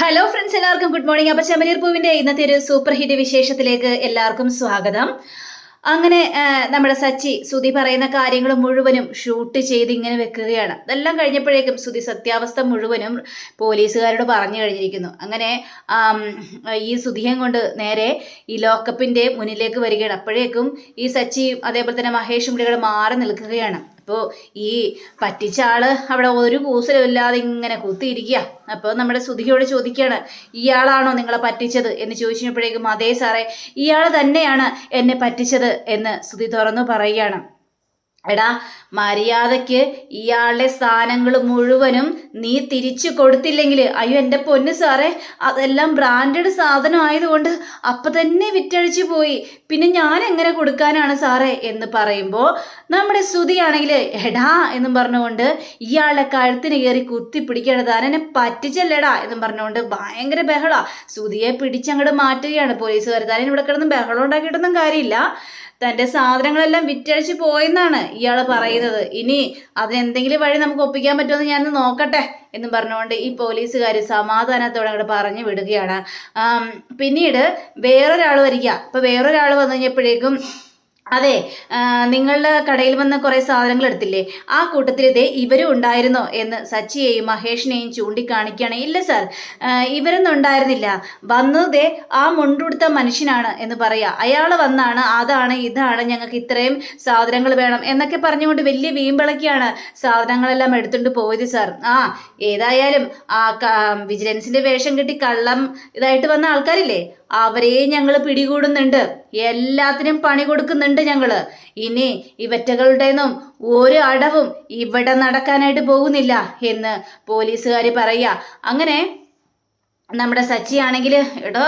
Hello friends എല്ലാവർക്കും good morning അപ്പൊ ചെമലീർ പൂവിന്റെ ഇന്നത്തെ ഒരു സൂപ്പർ ഹിറ്റ് വിശേഷത്തിലേക്ക് എല്ലാവർക്കും സ്വാഗതം. അങ്ങനെ നമ്മുടെ സച്ചി സുധി പറയുന്ന കാര്യങ്ങൾ മുഴുവനും ഷൂട്ട് ചെയ്ത് ഇങ്ങനെ വെക്കുകയാണ്. അതെല്ലാം കഴിഞ്ഞപ്പോഴേക്കും സുധി സത്യാവസ്ഥ മുഴുവനും പോലീസുകാരോട് പറഞ്ഞു കഴിഞ്ഞിരിക്കുന്നു. അങ്ങനെ ഈ സുധിയും കൊണ്ട് നേരെ ഈ ലോക്കപ്പിന്റെ മുന്നിലേക്ക് വരികയാണ്. അപ്പോഴേക്കും ഈ സച്ചിയും അതേപോലെ തന്നെ മഹേഷും ഇവിടെ മാറി നിൽക്കുകയാണ്. അപ്പോൾ ഈ പറ്റിച്ച ആൾ അവിടെ ഒരു കൂസലുമില്ലാതെ ഇങ്ങനെ കുത്തിയിരിക്കുക അപ്പോൾ നമ്മുടെ സുധിയോട് ചോദിക്കുകയാണ് ഇയാളാണോ നിങ്ങളെ പറ്റിച്ചത്? എന്ന് ചോദിച്ചപ്പോഴേക്കും അതേ സാറേ ഇയാൾ തന്നെയാണ് എന്നെ പറ്റിച്ചത് എന്ന് സുധി തുറന്നു പറയുകയാണ്. എടാ മര്യാദയ്ക്ക് ഇയാളുടെ സ്ഥാനങ്ങൾ മുഴുവനും നീ തിരിച്ചു കൊടുത്തില്ലെങ്കിൽ അയ്യോ എന്റെ പൊന്ന് സാറേ അതെല്ലാം ബ്രാൻഡഡ് സാധനം ആയതുകൊണ്ട് അപ്പം തന്നെ വിറ്റഴിച്ചു പോയി. പിന്നെ ഞാൻ എങ്ങനെ കൊടുക്കാനാണ് സാറേ എന്ന് പറയുമ്പോൾ നമ്മുടെ ശ്രുതിയാണെങ്കിൽ എടാ എന്നും പറഞ്ഞുകൊണ്ട് ഇയാളുടെ കഴുത്തിന് കയറി കുത്തി പിടിക്കുകയാണ് താൻ എന്നെ പറ്റിച്ചല്ലേടാ എന്നും പറഞ്ഞുകൊണ്ട് ഭയങ്കര ബഹളാ. ശ്രുതിയെ പിടിച്ചങ്ങോട്ട് മാറ്റുകയാണ് പോലീസുകാർ. താൻ ഇവിടെ കിടന്ന് ബഹളം ഉണ്ടാക്കിയിട്ടൊന്നും കാര്യമില്ല. തന്റെ സാധനങ്ങളെല്ലാം വിറ്റഴിച്ച് പോയെന്നാണ് ഇയാൾ പറയുന്നത്. ഇനി അതിനെന്തെങ്കിലും വഴി നമുക്ക് ഒപ്പിക്കാൻ പറ്റുമെന്ന് ഞാൻ നോക്കട്ടെ എന്ന് പറഞ്ഞുകൊണ്ട് ഈ പോലീസുകാർ സമാധാനത്തോടെ അങ്ങോട്ട് പറഞ്ഞു വിടുകയാണ്. പിന്നീട് വേറൊരാൾ വരിക. അപ്പോൾ വേറൊരാൾ വന്നു കഴിഞ്ഞപ്പോഴേക്കും അതെ നിങ്ങളുടെ കടയിൽ വന്ന കുറേ സാധനങ്ങൾ എടുത്തില്ലേ? ആ കൂട്ടത്തിൽ ഇതേ ഇവരും ഉണ്ടായിരുന്നോ? എന്ന് സച്ചിയെയും മഹേഷിനെയും ചൂണ്ടിക്കാണിക്കുകയാണ്. ഇല്ല സാർ ഇവരൊന്നും ഉണ്ടായിരുന്നില്ല. വന്നത് ആ മുണ്ടുടുത്ത മനുഷ്യനാണ് എന്ന് പറയാ. അയാൾ വന്നാണ് അതാണ് ഇതാണ് ഞങ്ങൾക്ക് ഇത്രയും സാധനങ്ങൾ വേണം എന്നൊക്കെ പറഞ്ഞുകൊണ്ട് വലിയ വീമ്പിളക്കിയാണ് സാധനങ്ങളെല്ലാം എടുത്തുകൊണ്ട് പോയത് സാർ. ആ ഏതായാലും ആ വിജിലൻസിന്റെ വേഷം കിട്ടി കള്ളം ഇതായിട്ട് വന്ന ആൾക്കാരില്ലേ? അവരെയും ഞങ്ങൾ പിടികൂടുന്നുണ്ട്. എല്ലാത്തിനും പണി കൊടുക്കുന്നുണ്ട് ഞങ്ങൾ. ഇനി ഇവറ്റകളുടേന്നും ഒരു അടവും ഇവിടെ നടക്കാനായിട്ട് പോകുന്നില്ല എന്ന് പോലീസുകാർ പറയുക. അങ്ങനെ നമ്മുടെ സച്ചി ആണെങ്കിൽ എടോ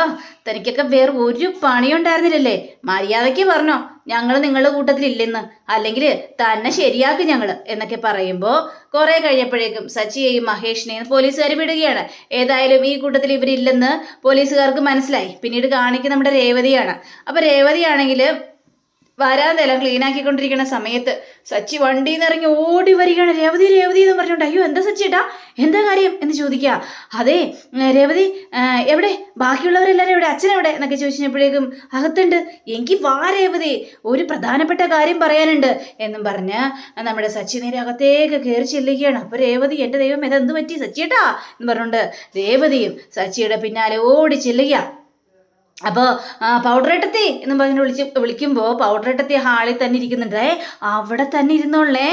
തനിക്കൊക്കെ വേറെ ഒരു പണിയുണ്ടായിരുന്നില്ലല്ലേ? മര്യാദയ്ക്ക് പറഞ്ഞോ ഞങ്ങൾ നിങ്ങളുടെ കൂട്ടത്തിലില്ലെന്ന്. അല്ലെങ്കിൽ തന്നെ ശരിയാക്കും ഞങ്ങൾ എന്നൊക്കെ പറയുമ്പോൾ കുറേ കഴിഞ്ഞപ്പോഴേക്കും സച്ചിയെയും മഹേഷിനെയും പോലീസുകാർ വിടുകയാണ്. ഏതായാലും ഈ കൂട്ടത്തിൽ ഇവരില്ലെന്ന് പോലീസുകാർക്ക് മനസ്സിലായി. പിന്നീട് കാണിക്കുന്ന നമ്മുടെ രേവതിയാണ്. അപ്പോൾ രേവതിയാണെങ്കിൽ വരാന്തെല്ലാം ക്ലീൻ ആക്കിക്കൊണ്ടിരിക്കുന്ന സമയത്ത്? സച്ചി വണ്ടിയിൽ നിന്ന് ഇറങ്ങി ഓടി വരികയാണ്. രേവതി രേവതി എന്ന് പറഞ്ഞുകൊണ്ട് അയ്യോ എന്താ സച്ചി ഏട്ടാ? എന്താ കാര്യം എന്ന് ചോദിക്കുക. അതെ രേവതി എവിടെ? ബാക്കിയുള്ളവരെല്ലാവരും എവിടെ? അച്ഛൻ എവിടെ? എന്നൊക്കെ ചോദിച്ചപ്പോഴേക്കും അകത്തുണ്ട്. എനിക്ക് വാ രേവതി. ഒരു പ്രധാനപ്പെട്ട കാര്യം പറയാനുണ്ട്. എന്നും പറഞ്ഞ് നമ്മുടെ സച്ചി നേരെ അകത്തേക്ക് കയറി ചെല്ലുകയാണ്. അപ്പോൾ രേവതി എന്റെ ദൈവം ഇതെന്ത് പറ്റി? സച്ചിയേട്ടാ എന്ന് പറഞ്ഞുകൊണ്ട് രേവതിയും സച്ചിയുടെ പിന്നാലെ ഓടി ചെല്ലുക അപ്പോൾ പൗഡർ ഇട്ടത്തി എന്ന് പറഞ്ഞ് വിളിച്ച് വിളിക്കുമ്പോൾ പൗഡർ ഇട്ടത്തി ഹാളിൽ തന്നെ ഇരിക്കുന്നുണ്ടേ. അവിടെ തന്നെ ഇരുന്നോളേ.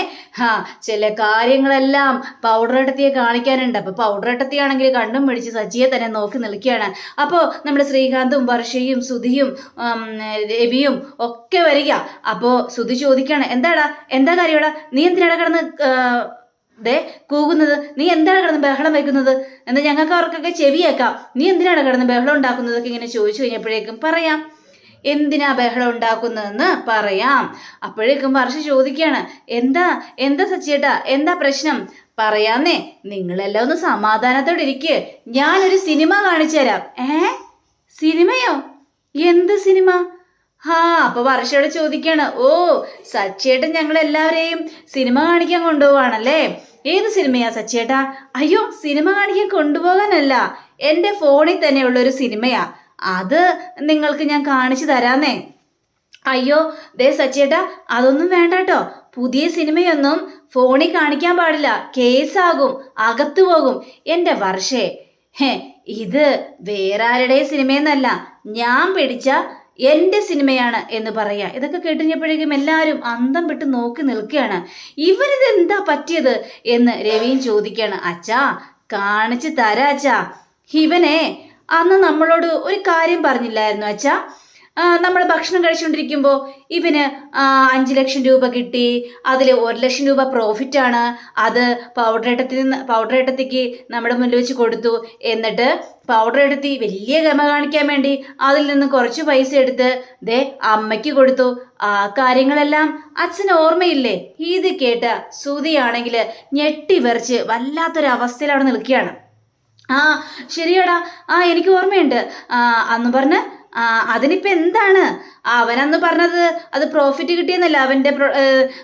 ആ ചില കാര്യങ്ങളെല്ലാം പൗഡർ ഇട്ടത്തിയെ കാണിക്കാനുണ്ട്. അപ്പോൾ പൗഡർ ഇട്ടത്തിയാണെങ്കിൽ കണ്ണും പിടിച്ച് സജിയെ തന്നെ നോക്കി നിൽക്കുകയാണ്. അപ്പോൾ നമ്മുടെ ശ്രീകാന്തും വർഷയും സുധിയും രവിയും ഒക്കെ വരിക. അപ്പോൾ സുധി ചോദിക്കുകയാണ് എന്താടാ? എന്താ കാര്യമാടാ നീ എന്തിനാടാ കിടന്ന് ദേ കൂകുന്നത് നീ എന്താണ് കിടന്ന് ബഹളം വയ്ക്കുന്നത് എന്ന് ഞങ്ങൾക്ക് അവർക്കൊക്കെ ചെവിയേക്കാം. നീ എന്തിനാണ് കിടന്ന് ബഹളം ഉണ്ടാക്കുന്നതൊക്കെ ഇങ്ങനെ ചോദിച്ചു കഴിഞ്ഞപ്പോഴേക്കും പറയാം. എന്തിനാ ബഹളം ഉണ്ടാക്കുന്നതെന്ന് പറയാം. അപ്പോഴേക്കും വർഷ ചോദിക്കുകയാണ് എന്താ എന്താ സച്ചിയേട്ടാ? എന്താ പ്രശ്നം? പറയാന്നേ നിങ്ങളെല്ലാം ഒന്ന് സമാധാനത്തോടെ ഇരിക്കുക ഞാനൊരു സിനിമ കാണിച്ചു തരാം. ഏ? സിനിമയോ? എന്ത് സിനിമ? ആ അപ്പൊ വർഷയോട് ചോദിക്കാണ്. ഓ സച്ചേട്ടൻ ഞങ്ങൾ എല്ലാവരെയും സിനിമ കാണിക്കാൻ കൊണ്ടുപോവാണല്ലേ? ഏത് സിനിമയാ സച്ചേട്ടാ? അയ്യോ സിനിമ കാണിക്കാൻ കൊണ്ടുപോകാനല്ല. എന്റെ ഫോണിൽ തന്നെയുള്ള ഒരു സിനിമയാ. അത് നിങ്ങൾക്ക് ഞാൻ കാണിച്ചു തരാന്നേ. അയ്യോ ദേ സച്ചേട്ടാ അതൊന്നും വേണ്ട കേട്ടോ പുതിയ സിനിമയൊന്നും ഫോണിൽ കാണിക്കാൻ പാടില്ല. കേസാകും അകത്തു പോകും. എന്റെ വർഷേ. ഹേ ഇത് വേറെ ആരുടെ സിനിമയെന്നല്ല. ഞാൻ പിടിച്ച എന്റെ സിനിമയാണ് എന്ന് പറയാ. ഇതൊക്കെ കേട്ടുകഴിഞ്ഞപ്പോഴേക്കും എല്ലാവരും അന്തം വിട്ട് നോക്കി നിൽക്കുകയാണ്. ഇവരിത് എന്താ പറ്റിയത് എന്ന് രവിയും ചോദിക്കുകയാണ്. അച്ഛാ കാണിച്ചു തരാ അച്ഛാ. ഇവനെ അന്ന് നമ്മളോട് ഒരു കാര്യം പറഞ്ഞില്ലായിരുന്നു അച്ഛാ. നമ്മൾ ഭക്ഷണം കഴിച്ചുകൊണ്ടിരിക്കുമ്പോൾ ഇവന് അഞ്ച് ലക്ഷം രൂപ കിട്ടി. അതിൽ ഒരു ലക്ഷം രൂപ പ്രോഫിറ്റാണ് അത് പൗഡർ ഏട്ടത്തിൽ നിന്ന് പൗഡർ ഏട്ടത്തിക്ക് നമ്മുടെ മുന്നിൽ വെച്ച് കൊടുത്തു. എന്നിട്ട് പൗഡർ എടുത്തി വലിയ ഗമ കാണിക്കാൻ വേണ്ടി അതിൽ നിന്ന് കുറച്ച് പൈസ എടുത്ത് ദേ അമ്മയ്ക്ക് കൊടുത്തു. ആ കാര്യങ്ങളെല്ലാം അച്ഛന് ഓർമ്മയില്ലേ? ഇത് കേട്ട സുതിയാണെങ്കിൽ ഞെട്ടി വെറിച്ച് വല്ലാത്തൊരു നിൽക്കുകയാണ്. ആ ശരിയാടാ. ആ എനിക്ക് ഓർമ്മയുണ്ട്. അന്ന് പറഞ്ഞ് ആ, അതിനിപ്പോ എന്താണ്? അവനന്ന് പറഞ്ഞത് അത് പ്രോഫിറ്റ് കിട്ടിയെന്നല്ല. അവന്റെ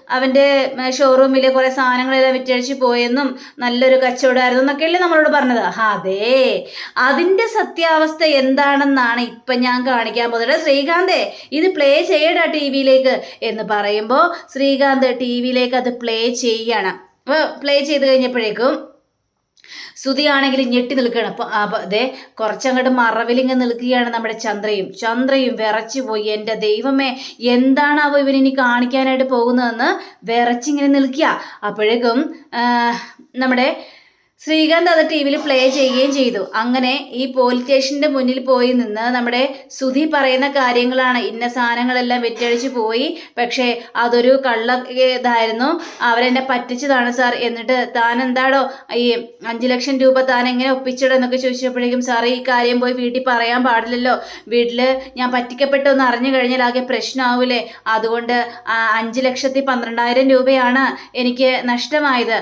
അവന്റെ ഷോറൂമിൽ കുറേ സാധനങ്ങളെല്ലാം വിറ്റഴിച്ച് പോയെന്നും നല്ലൊരു കച്ചവടമായിരുന്നു എന്നൊക്കെയല്ലേ നമ്മളോട് പറഞ്ഞത്. അതെ. അതിന്റെ സത്യാവസ്ഥ എന്താണെന്നാണ് ഇപ്പം ഞാൻ കാണിക്കാൻ പോകുന്നത്. ശ്രീകാന്തേ ഇത് പ്ലേ ചെയ്യടാ ടി വിയിലേക്ക് എന്ന് പറയുമ്പോൾ ശ്രീകാന്ത് ടി വിയിലേക്ക് അത് പ്ലേ ചെയ്യണം. അപ്പോൾ പ്ലേ ചെയ്ത് കഴിഞ്ഞപ്പോഴേക്കും സുതിയാണെങ്കിൽ ഞെട്ടി നിൽക്കുകയാണ്. അപ്പോൾ അതെ കുറച്ചങ്ങോട്ട് മറവിലിങ്ങ് നിൽക്കുകയാണ് നമ്മുടെ ചന്ദ്രയും. ചന്ദ്രയും വിറച്ചു പോയി. എന്റെ ദൈവമേ എന്താണ് അവ ഇവനിനി കാണിക്കാനായിട്ട് പോകുന്നതെന്ന് വിറച്ചിങ്ങനെ നിൽക്കുക. അപ്പോഴേക്കും നമ്മുടെ ശ്രീകാന്ത് അത് ടി വിയിൽ പ്ലേ ചെയ്യുകയും ചെയ്തു. അങ്ങനെ ഈ പോലീസ് സ്റ്റേഷന്റെ മുന്നിൽ പോയി നിന്ന് നമ്മുടെ സുധി പറയുന്ന കാര്യങ്ങളാണ്. ഇന്ന സാധനങ്ങളെല്ലാം വെറ്റഴിച്ച് പോയി. പക്ഷേ അതൊരു കള്ള ഇതായിരുന്നു അവരെന്നെ പറ്റിച്ചതാണ് സാർ. എന്നിട്ട് താൻ എന്താടോ ഈ അഞ്ച് ലക്ഷം രൂപ താൻ എങ്ങനെ ഒപ്പിച്ചിടോ എന്നൊക്കെ ചോദിച്ചപ്പോഴേക്കും സാർ ഈ കാര്യം പോയി വീട്ടിൽ പറയാൻ പാടില്ലല്ലോ. വീട്ടിൽ ഞാൻ പറ്റിക്കപ്പെട്ടെന്ന് അറിഞ്ഞു കഴിഞ്ഞാൽ ആകെ പ്രശ്നമാവൂലേ അതുകൊണ്ട് അഞ്ചു ലക്ഷത്തി പന്ത്രണ്ടായിരം രൂപയാണ് എനിക്ക് നഷ്ടമായത്.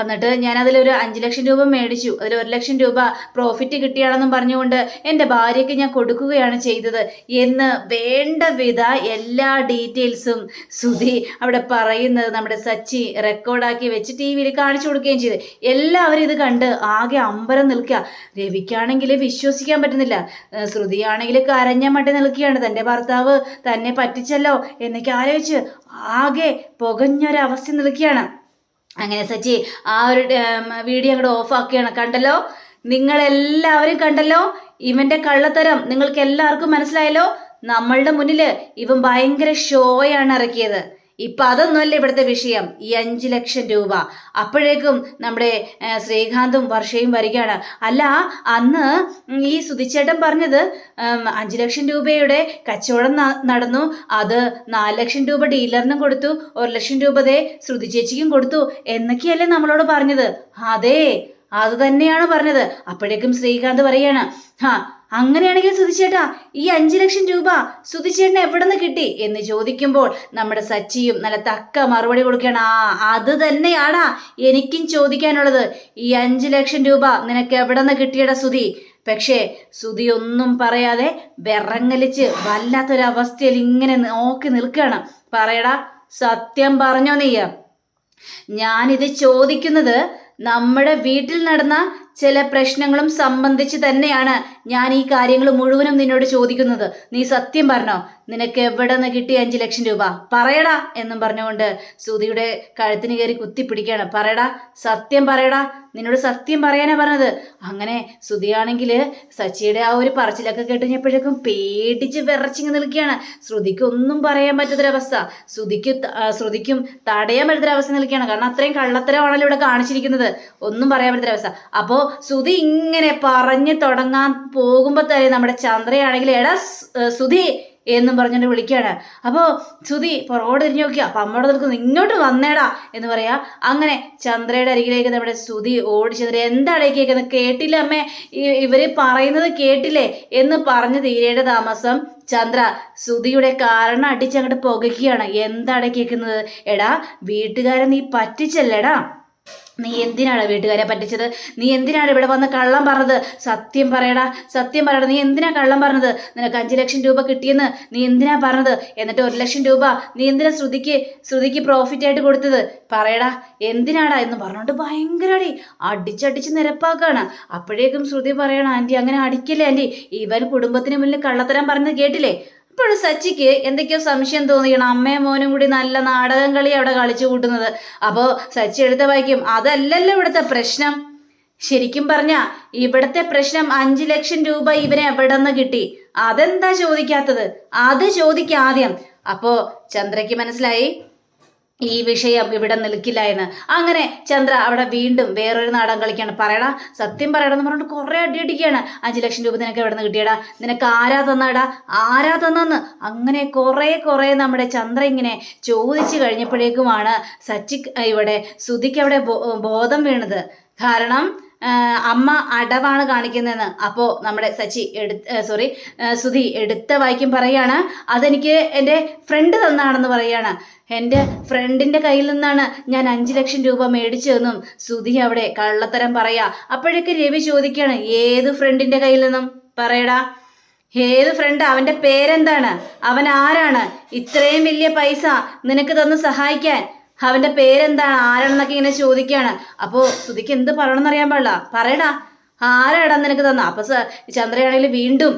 എന്നിട്ട് ഞാൻ അതിലൊരു അഞ്ച് ലക്ഷം രൂപ മേടിച്ചു. അതിൽ ഒരു ലക്ഷം രൂപ പ്രോഫിറ്റ് കിട്ടിയാണെന്നും പറഞ്ഞുകൊണ്ട് എന്റെ ഭാര്യയ്ക്ക് ഞാൻ കൊടുക്കുകയാണ് ചെയ്തത് എന്ന് വേണ്ട വിധ എല്ലാ ഡീറ്റെയിൽസും സുധി അവിടെ പറയുന്നത് നമ്മുടെ സച്ചി റെക്കോർഡാക്കി വെച്ച് ടി വിയിൽ കാണിച്ചു കൊടുക്കുകയും ചെയ്തു. എല്ലാവരും ഇത് കണ്ട് ആകെ അമ്പരം നിൽക്കുക. രവിക്കാണെങ്കിൽ വിശ്വസിക്കാൻ പറ്റുന്നില്ല. ശ്രുതിയാണെങ്കിൽ കരഞ്ഞ മട്ടി നിൽക്കുകയാണ്. തന്റെ ഭർത്താവ് തന്നെ പറ്റിച്ചല്ലോ എന്നൊക്കെ ആലോചിച്ച് ആകെ പുകഞ്ഞൊരവസ്ഥ നിൽക്കുകയാണ്. അങ്ങനെ സച്ചി ആ ഒരു വീഡിയോ അങ്ങോട്ട് ഓഫാക്കുകയാണ് കണ്ടല്ലോ? നിങ്ങളെല്ലാവരും കണ്ടല്ലോ? ഇവന്റെ കള്ളത്തരം നിങ്ങൾക്ക് എല്ലാവർക്കും മനസ്സിലായല്ലോ? നമ്മളുടെ മുന്നിൽ ഇവൻ ഭയങ്കര ഷോയാണ് ഇറക്കിയത്. ഇപ്പം അതൊന്നുമല്ല ഇവിടുത്തെ വിഷയം. ഈ അഞ്ച് ലക്ഷം രൂപ. അപ്പോഴേക്കും നമ്മുടെ ശ്രീകാന്തും വർഷയും വരികയാണ്. അല്ല അന്ന് ഈ സുതിച്ചേട്ടൻ പറഞ്ഞത് അഞ്ചു ലക്ഷം രൂപയുടെ കച്ചവടം നടന്നു. അത് നാല് ലക്ഷം രൂപ ഡീലറിനും കൊടുത്തു. ഒരു ലക്ഷം രൂപ ദേ ശ്രുതി ചേച്ചിക്കും കൊടുത്തു. എന്നൊക്കെയല്ലേ നമ്മളോട് പറഞ്ഞത്? അതെ അത് തന്നെയാണ് പറഞ്ഞത്. അപ്പോഴേക്കും ശ്രീകാന്ത് പറയാണ് ഹാ അങ്ങനെയാണെങ്കിൽ സുധിച്ചേട്ടാ ഈ അഞ്ചു ലക്ഷം രൂപ സുധിച്ചേട്ടന് എവിടെ നിന്ന് കിട്ടി? എന്ന് ചോദിക്കുമ്പോൾ നമ്മുടെ സച്ചിയും നല്ല തക്ക മറുപടി കൊടുക്കണം ആ അത് തന്നെയാടാ എനിക്കും ചോദിക്കാനുള്ളത്. ഈ അഞ്ചു ലക്ഷം രൂപ നിനക്ക് എവിടെ നിന്ന് കിട്ടിയടാ സുധി? പക്ഷേ സുധി ഒന്നും പറയാതെ വിറങ്ങലിച്ച് വല്ലാത്തൊരവസ്ഥയിൽ ഇങ്ങനെ നോക്കി നിൽക്കുകയാണ്. പറയടാ സത്യം പറഞ്ഞോ നീയ ഞാനിത് ചോദിക്കുന്നത് നമ്മുടെ വീട്ടിൽ നടന്ന ചില പ്രശ്നങ്ങളും സംബന്ധിച്ച് തന്നെയാണ്. ഞാൻ ഈ കാര്യങ്ങൾ മുഴുവനും നിന്നോട് ചോദിക്കുന്നത്. നീ സത്യം പറഞ്ഞോ? നിനക്ക് എവിടെ നിന്ന് കിട്ടി അഞ്ച് ലക്ഷം രൂപ? പറയടാ എന്നും പറഞ്ഞുകൊണ്ട് സുധിയുടെ കഴുത്തിന് കയറി കുത്തിപ്പിടിക്കുകയാണ്. പറയടാ സത്യം പറയടാ. നിന്നോട് സത്യം പറയാനാ പറഞ്ഞത്. അങ്ങനെ സുധിയാണെങ്കിൽ സച്ചിയുടെ ആ ഒരു പറച്ചിലൊക്കെ കേട്ടുകഴിഞ്ഞപ്പോഴേക്കും പേടിച്ച് വിറച്ചിങ്ങ് നിൽക്കുകയാണ്. ശ്രുതിക്ക് ഒന്നും പറയാൻ പറ്റാത്തൊരവസ്ഥ. ശ്രുതിക്ക് ശ്രുതിക്കും തടയാൻ പറ്റാത്തൊരവസ്ഥ നിൽക്കുകയാണ്. കാരണം അത്രയും കള്ളത്തരമാണല്ലോ ഇവിടെ കാണിച്ചിരിക്കുന്നത്. ഒന്നും പറയാൻ പറ്റാത്തൊരവസ്ഥ. അപ്പോൾ ശ്രുതി ഇങ്ങനെ പറഞ്ഞ് തുടങ്ങാൻ പോകുമ്പോൾ തന്നെ നമ്മുടെ ചന്ദ്രയാണെങ്കിൽ എടാ സുധി എന്നും പറഞ്ഞിട്ട് വിളിക്കുകയാണ്. അപ്പോൾ സുധി പുറകോട്ട് തിരിഞ്ഞു നോക്കിയാ? അപ്പം അമ്മയോട് നിൽക്കുന്നു ഇങ്ങോട്ട് വന്നേടാ എന്ന് പറയാ. അങ്ങനെ ചന്ദ്രയുടെ അരികിലേക്ക് നമ്മുടെ സുധി ഓടി ചന്ദ്ര എന്താണ് കേൾക്കുന്നത്? കേട്ടില്ല അമ്മേ? ഇവർ പറയുന്നത് കേട്ടില്ലേ? എന്ന് പറഞ്ഞു തീരേണ്ട താമസം ചന്ദ്ര സുധിയുടെ കാരണം അടിച്ചങ്ങോട്ട് പുകയ്ക്കുകയാണ്. എന്താണ് കേൾക്കുന്നത്? എടാ വീട്ടുകാരൻ നീ പറ്റിച്ചല്ലേടാ? നീ എന്തിനാണ് വീട്ടുകാരെ പറ്റിച്ചത്? നീ എന്തിനാണ് ഇവിടെ വന്ന് കള്ളം പറഞ്ഞത്? സത്യം പറയടാ സത്യം പറയടാ. നീ എന്തിനാ കള്ളം പറഞ്ഞത്? നിനക്ക് അഞ്ച് ലക്ഷം രൂപ കിട്ടിയെന്ന് നീ എന്തിനാ പറഞ്ഞത്? എന്നിട്ട് ഒരു ലക്ഷം രൂപ നീ എന്തിനാ ശ്രുതിക്ക് ശ്രുതിക്ക് പ്രോഫിറ്റ് ആയിട്ട് കൊടുത്തത്? പറയടാ എന്തിനാടാ എന്ന് പറഞ്ഞോണ്ട് ഭയങ്കര അടി അടിച്ചടിച്ച് നിരപ്പാക്കാണ്. അപ്പോഴേക്കും ശ്രുതി പറയണം ആന്റി അങ്ങനെ അടിക്കില്ലേ ആന്റി ഇവൻ കുടുംബത്തിന് മുന്നിൽ കള്ളത്തരം പറഞ്ഞത് കേട്ടില്ലേ? അപ്പോഴും സച്ചിക്ക് എന്തൊക്കെയോ സംശയം തോന്നിയാണ് അമ്മയും മോനും കൂടി നല്ല നാടകം കളി അവിടെ കളിച്ചു കൂട്ടുന്നത്. അപ്പോൾ സച്ചി എടുത്ത വായിക്കും. അതല്ലല്ലോ ഇവിടുത്തെ പ്രശ്നം. ശരിക്കും പറഞ്ഞ ഇവിടുത്തെ പ്രശ്നം അഞ്ചു ലക്ഷം രൂപ ഇവനെ എവിടെ നിന്ന് കിട്ടി? അതെന്താ ചോദിക്കാത്തത്? അത് ചോദിക്കാദ്യം അപ്പോ ചന്ദ്രയ്ക്ക് മനസ്സിലായി? ഈ വിഷയം ഇവിടെ നിൽക്കില്ല എന്ന്. അങ്ങനെ ചന്ദ്ര അവിടെ വീണ്ടും വേറൊരു നാടകം കളിക്കാണ് പറയടാ സത്യം പറയണമെന്ന് പറഞ്ഞിട്ട് കുറേ അടി അടിക്കുകയാണ് അഞ്ച് ലക്ഷം രൂപ നിനക്ക് എവിടെ നിന്ന് കിട്ടിയടാ? നിനക്ക് ആരാ തന്നാടാ? ആരാ തന്നെന്ന്. അങ്ങനെ കുറേ കുറേ നമ്മുടെ ചന്ദ്ര ഇങ്ങനെ ചോദിച്ചു കഴിഞ്ഞപ്പോഴേക്കുമാണ് സച്ചി ഇവിടെ സുധിക്ക് അവിടെ ബോധം വീണത്. കാരണം അമ്മ അടവാണ് കാണിക്കുന്നതെന്ന്. അപ്പോൾ നമ്മുടെ സച്ചി എടുത്ത് സോറി സുധി എടുത്ത വായിക്കും പറയാണ്. അതെനിക്ക് എന്റെ ഫ്രണ്ട് തന്നാണെന്ന് പറയാണ്. എന്റെ ഫ്രണ്ടിന്റെ കയ്യിൽ നിന്നാണ് ഞാൻ അഞ്ച് ലക്ഷം രൂപ മേടിച്ചതെന്നും സുധി അവിടെ കള്ളത്തരം പറയാ. അപ്പോഴൊക്കെ രവി ചോദിക്കുകയാണ് ഏത് ഫ്രണ്ടിന്റെ കയ്യിൽ നിന്നും? പറയടാ. ഏത് ഫ്രണ്ട് അവന്റെ പേരെന്താണ്? അവൻ ആരാണ്? ഇത്രയും വലിയ പൈസ നിനക്ക് തന്ന് സഹായിക്കാൻ. അവന്റെ പേരെന്താണ് ആരാണെന്നൊക്കെ ഇങ്ങനെ ചോദിക്കുകയാണ് അപ്പോ സുധിക്ക് എന്ത് പറയണമെന്ന് അറിയാൻ പാടില്ല. പറയടാ. ആരാടാ നിനക്ക് തന്ന? അപ്പൊ ചന്ദ്രയാണെങ്കിൽ വീണ്ടും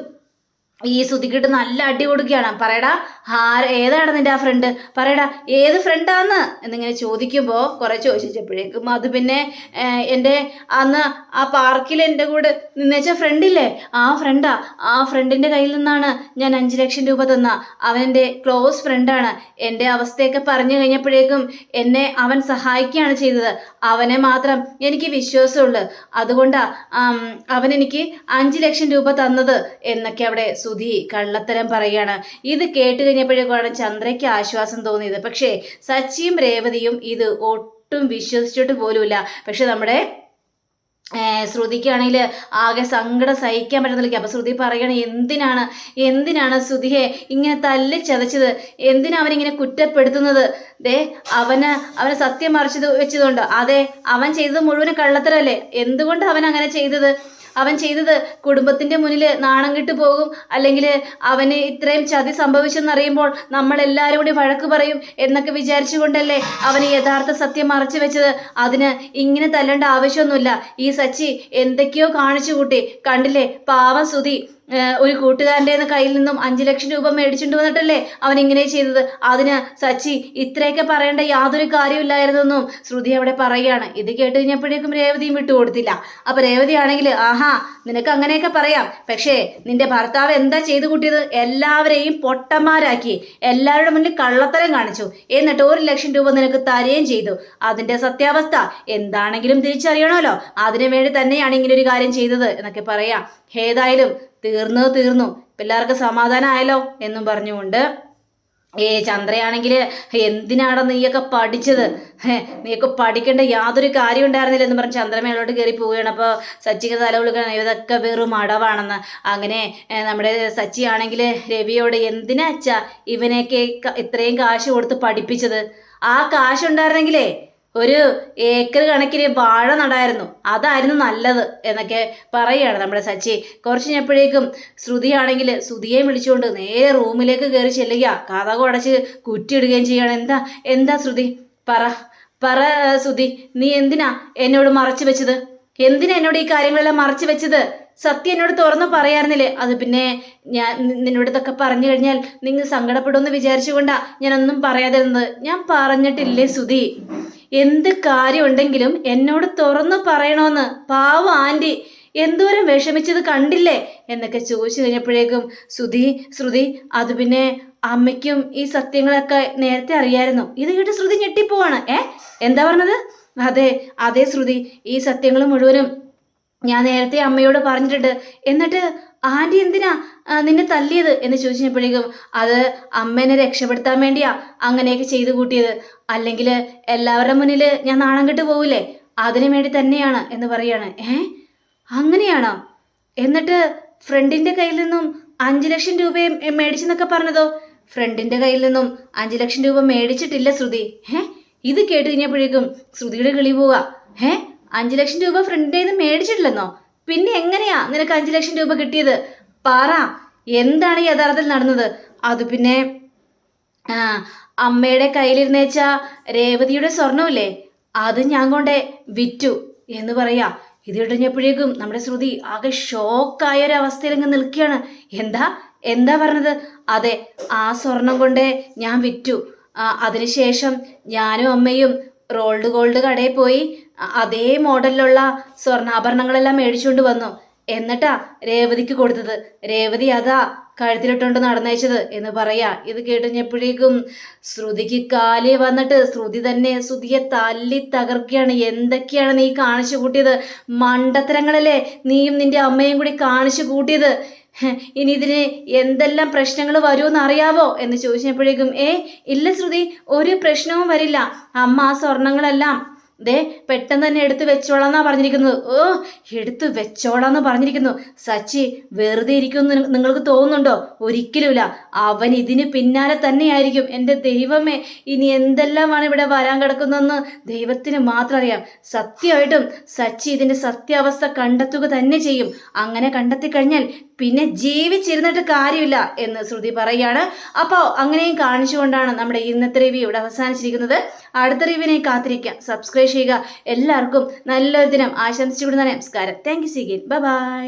ഈ സുധിക്കിട്ട് നല്ല അടി കൊടുക്കുകയാണ്. പറയടാ ആര ഏതാണ് നിന്റെ ആ ഫ്രണ്ട് പറയടാ ഏത് ഫ്രണ്ടാന്ന് എന്നിങ്ങനെ ചോദിക്കുമ്പോൾ കുറെ ചോദിച്ചപ്പോഴേക്കും അത് പിന്നെ എന്റെ അന്ന് ആ പാർക്കിൽ എന്റെ കൂടെ നിന്നേച്ച ഫ്രണ്ടില്ലേ ആ ഫ്രണ്ടാ ആ ഫ്രണ്ടിന്റെ കയ്യിൽ നിന്നാണ് ഞാൻ അഞ്ച് ലക്ഷം രൂപ തന്ന. അവനെന്റെ ക്ലോസ് ഫ്രണ്ടാണ് എന്റെ അവസ്ഥയൊക്കെ പറഞ്ഞു കഴിഞ്ഞപ്പോഴേക്കും എന്നെ അവൻ സഹായിക്കുകയാണ് ചെയ്തത്. അവനെ മാത്രം എനിക്ക് വിശ്വാസമുള്ളു. അതുകൊണ്ടാ അവനെനിക്ക് അഞ്ച് ലക്ഷം രൂപ തന്നത് എന്നൊക്കെ അവിടെ സുധി കള്ളത്തരം പറയുകയാണ്. ഇത് കേട്ട് കഴിഞ്ഞപ്പോഴേക്കാണ് ചന്ദ്രയ്ക്ക് ആശ്വാസം തോന്നിയത്. പക്ഷേ സച്ചിയും രേവതിയും ഇത് ഒട്ടും വിശ്വസിച്ചിട്ട് പോലുമില്ല. പക്ഷെ നമ്മുടെ ശ്രുതിക്കാണെങ്കിൽ ആകെ സങ്കടം സഹിക്കാൻ പറ്റുന്നില്ല അപ്പം ശ്രുതി പറയണ എന്തിനാണ് എന്തിനാണ് ശ്രുതിയെ ഇങ്ങനെ തല്ലി ചതച്ചത്? എന്തിനാ അവനിങ്ങനെ കുറ്റപ്പെടുത്തുന്നത്? ദേ അവന് അവനെ സത്യം മറിച്ചത് വെച്ചതുകൊണ്ട്. അതെ അവൻ ചെയ്തത് മുഴുവൻ കള്ളത്തരല്ലേ? എന്തുകൊണ്ട് അവൻ അങ്ങനെ ചെയ്തത്? അവൻ ചെയ്തത് കുടുംബത്തിന്റെ മുന്നിൽ നാണം കിട്ടു പോകും. അല്ലെങ്കിൽ അവന് ഇത്രയും ചതി സംഭവിച്ചെന്നറിയുമ്പോൾ നമ്മൾ എല്ലാവരും കൂടി വഴക്ക് പറയും എന്നൊക്കെ വിചാരിച്ചുകൊണ്ടല്ലേ അവന് യഥാർത്ഥ സത്യം മറച്ചു വെച്ചത്. അതിന് ഇങ്ങനെ തല്ലേണ്ട ആവശ്യമൊന്നുമില്ല. ഈ സച്ചി എന്തൊക്കെയോ കാണിച്ചു കൂട്ടി. കണ്ടില്ലേ? പാവം സുതി ഒരു കൂട്ടുകാരന്റെ കയ്യിൽ നിന്നും അഞ്ച് ലക്ഷം രൂപ മേടിച്ചുകൊണ്ട് വന്നിട്ടല്ലേ അവൻ ഇങ്ങനെ ചെയ്തത്? അതിന് സച്ചി ഇത്രയൊക്കെ പറയേണ്ട യാതൊരു കാര്യമില്ലായിരുന്നെന്നും ശ്രുതി അവിടെ പറയുകയാണ്. ഇത് കേട്ട് കഴിഞ്ഞപ്പോഴേക്കും രേവതിയും വിട്ടുകൊടുത്തില്ല അപ്പൊ രേവതി ആണെങ്കിൽ ആഹാ നിനക്ക് അങ്ങനെയൊക്കെ പറയാം. പക്ഷേ നിന്റെ ഭർത്താവ് എന്താ ചെയ്തു കൂട്ടിയത്? എല്ലാവരെയും പൊട്ടന്മാരാക്കി. എല്ലാവരുടെ മുന്നിൽ കള്ളത്തരം കാണിച്ചു. എന്നിട്ട് ഒരു ലക്ഷം രൂപ നിനക്ക് തരുകയും ചെയ്തു. അതിന്റെ സത്യാവസ്ഥ എന്താണെങ്കിലും തിരിച്ചറിയണമല്ലോ. അതിനു വേണ്ടി തന്നെയാണ് ഇങ്ങനെ ഒരു കാര്യം ചെയ്തത് എന്നൊക്കെ പറയാം. ഏതായാലും തീർന്നു. തീർന്നു പിള്ളേർക്ക് സമാധാനമായല്ലോ എന്നും പറഞ്ഞുകൊണ്ട്. ഏ ചന്ദ്രയാണെങ്കിൽ എന്തിനാണ് നീയൊക്കെ പഠിച്ചത്? നീയൊക്കെ പഠിക്കേണ്ട യാതൊരു കാര്യം ഉണ്ടായിരുന്നില്ല എന്ന് പറഞ്ഞ് ചന്ദ്രമേളോട്ട് കയറി പോവുകയാണ്. അപ്പോൾ സച്ചിക്ക് തല വിളിക്കണം ഇതൊക്കെ വെറും അടവാണെന്ന്. അങ്ങനെ നമ്മുടെ സച്ചി ആണെങ്കിൽ രവിയോട് എന്തിനാ അച്ഛാ ഇവനെയൊക്കെ ഇത്രയും കാശ് കൊടുത്ത് പഠിപ്പിച്ചത്? ആ കാശ് ഉണ്ടായിരുന്നെങ്കിലേ ഒരു ഏക്കർ കണക്കിന് വാഴ നടായിരുന്നു. അതായിരുന്നു നല്ലത് എന്നൊക്കെ പറയുകയാണ് നമ്മുടെ സച്ചി. കുറച്ച് കഴിഞ്ഞപ്പോഴേക്കും ശ്രുതിയാണെങ്കിൽ ശ്രുതിയെ വിളിച്ചുകൊണ്ട് നേരെ റൂമിലേക്ക് കയറി ചെല്ലുക. കഥകം അടച്ച് കുറ്റിയിടുകയും ചെയ്യുകയാണ്. എന്താ എന്താ ശ്രുതി? പറ പറ ശ്രുതി നീ എന്തിനാ എന്നോട് മറച്ചു വെച്ചത്? എന്തിനാ എന്നോട് ഈ കാര്യങ്ങളെല്ലാം മറച്ചു വെച്ചത്? സത്യം എന്നോട് തുറന്നു പറയാറുന്നില്ലേ? അത് പിന്നെ ഞാൻ നി- നിന്നോട് ഇതൊക്കെ പറഞ്ഞു കഴിഞ്ഞാൽ നിങ്ങൾ സങ്കടപ്പെടുമെന്ന് വിചാരിച്ചുകൊണ്ടാ ഞാനൊന്നും പറയാതിരുന്നത്. ഞാൻ പറഞ്ഞിട്ടില്ലേ സുധി? എന്ത് കാര്യമുണ്ടെങ്കിലും എന്നോട് തുറന്നു പറയണമെന്ന് പാവ ആന്റി എന്തോരം വിഷമിച്ചത് കണ്ടില്ലേ? എന്നൊക്കെ ചോദിച്ചു കഴിഞ്ഞപ്പോഴേക്കും ശ്രുതി ശ്രുതി അത് പിന്നെ അമ്മയ്ക്കും ഈ സത്യങ്ങളൊക്കെ നേരത്തെ അറിയായിരുന്നു. ഇത് കേട്ട് ശ്രുതി ഞെട്ടിപ്പോവാണ്. ഏ? എന്താ പറഞ്ഞത്? അതെ അതെ ശ്രുതി. ഈ സത്യങ്ങൾ മുഴുവനും ഞാൻ നേരത്തെ അമ്മയോട് പറഞ്ഞിട്ടുണ്ട്. എന്നിട്ട് ആന്റി എന്തിനാ നിന്നെ തല്ലിയത്? എന്ന് ചോദിച്ചപ്പോഴേക്കും അത് അമ്മേനെ രക്ഷപ്പെടുത്താൻ വേണ്ടിയാ അങ്ങനെയൊക്കെ ചെയ്തു കൂട്ടിയത്. അല്ലെങ്കിൽ എല്ലാവരുടെ മുന്നിൽ ഞാൻ നാണം കെട്ട് പോവില്ലേ? അതിനു വേണ്ടി തന്നെയാണ് എന്ന് പറയാണ്. ഏ? അങ്ങനെയാണോ? എന്നിട്ട് ഫ്രണ്ടിന്റെ കയ്യിൽ നിന്നും അഞ്ചു ലക്ഷം രൂപയും മേടിച്ചെന്നൊക്കെ പറഞ്ഞതോ? ഫ്രണ്ടിന്റെ കയ്യിൽ നിന്നും അഞ്ചു ലക്ഷം രൂപ മേടിച്ചിട്ടില്ല ശ്രുതി. ഏ? ഇത് കേട്ട് കഴിഞ്ഞപ്പോഴേക്കും ശ്രുതിയുടെ കിളി പോവാ. ഏ? അഞ്ചു ലക്ഷം രൂപ ഫ്രണ്ടിന്റെ നിന്ന് മേടിച്ചിട്ടില്ലെന്നോ? പിന്നെ എങ്ങനെയാ നിനക്ക് അഞ്ചു ലക്ഷം രൂപ കിട്ടിയത്? പറ. എന്താണ് യഥാർത്ഥത്തിൽ നടന്നത്? അത് പിന്നെ അമ്മയുടെ കയ്യിലിരുന്നേച്ച രേവതിയുടെ സ്വർണമില്ലേ അത് ഞാൻ കൊണ്ടേ വിറ്റു എന്ന് പറയാ. ഇത് ഇടഞ്ഞപ്പോഴേക്കും നമ്മുടെ ശ്രുതി ആകെ ഷോക്കായ ഒരു അവസ്ഥയിൽ ഇങ്ങ് നിൽക്കുകയാണ്. എന്താ? എന്താ പറഞ്ഞത്? അതെ ആ സ്വർണം കൊണ്ടേ ഞാൻ വിറ്റു. അതിനുശേഷം ഞാനും അമ്മയും റോൾഡ് ഗോൾഡ് കടയിൽ പോയി അതേ മോഡലിലുള്ള സ്വർണാഭരണങ്ങളെല്ലാം മേടിച്ചുകൊണ്ട് വന്നു. എന്നിട്ടാ രേവതിക്ക് കൊടുത്തത്. രേവതി അതാ കഴുത്തിലിട്ടുകൊണ്ട് നടന്നയച്ചത് എന്ന് പറയാ. ഇത് കേട്ടുകഴിഞ്ഞപ്പോഴേക്കും ശ്രുതിക്ക് കാലി വന്നിട്ട് ശ്രുതി തന്നെ ശ്രുതിയെ തല്ലി തകർക്കുകയാണ്. എന്തൊക്കെയാണ് നീ കാണിച്ചു കൂട്ടിയത്? മണ്ടത്തരങ്ങളല്ലേ നീയും നിന്റെ അമ്മയും കൂടി കാണിച്ചു കൂട്ടിയത്? ഇനി ഇതിന് എന്തെല്ലാം പ്രശ്നങ്ങൾ വരുമെന്ന് അറിയാവോ? എന്ന് ചോദിച്ചപ്പോഴേക്കും ഏ ഇല്ല ശ്രുതി ഒരു പ്രശ്നവും വരില്ല. അമ്മ ആ സ്വർണങ്ങളെല്ലാം ദേ പെട്ടെന്ന് തന്നെ എടുത്ത് വെച്ചോളാന്നാ പറഞ്ഞിരിക്കുന്നത്. ഓ എടുത്ത് വെച്ചോളാന്ന് പറഞ്ഞിരിക്കുന്നു. സച്ചി വെറുതെ ഇരിക്കുമെന്ന് നിങ്ങൾക്ക് തോന്നുന്നുണ്ടോ? ഒരിക്കലുമില്ല. അവൻ ഇതിന് പിന്നാലെ തന്നെയായിരിക്കും. എന്റെ ദൈവമേ ഇനി എന്തെല്ലാമാണ് ഇവിടെ വരാൻ കിടക്കുന്നതെന്ന് ദൈവത്തിന് മാത്രം അറിയാം. സത്യമായിട്ടും സച്ചി ഇതിന്റെ സത്യാവസ്ഥ കണ്ടെത്തുക തന്നെ ചെയ്യും. അങ്ങനെ കണ്ടെത്തി കഴിഞ്ഞാൽ പിന്നെ ജീവിച്ചിരുന്നിട്ട് കാര്യമില്ല എന്ന് ശ്രുതി പറയുകയാണ്. അപ്പോൾ അങ്ങനെയും കാണിച്ചുകൊണ്ടാണ് നമ്മുടെ ഇന്നത്തെ റിവ്യൂ ഇവിടെ അവസാനിച്ചിരിക്കുന്നത്. അടുത്ത റിവ്യൂവിനെ കാത്തിരിക്കാം. സബ്സ്ക്രൈബ് ചെയ്യുക. എല്ലാവർക്കും നല്ലൊരു ദിനം. ആശംസിച്ചുകൊണ്ട് നമസ്കാരം. Thank you സീഗിൻ by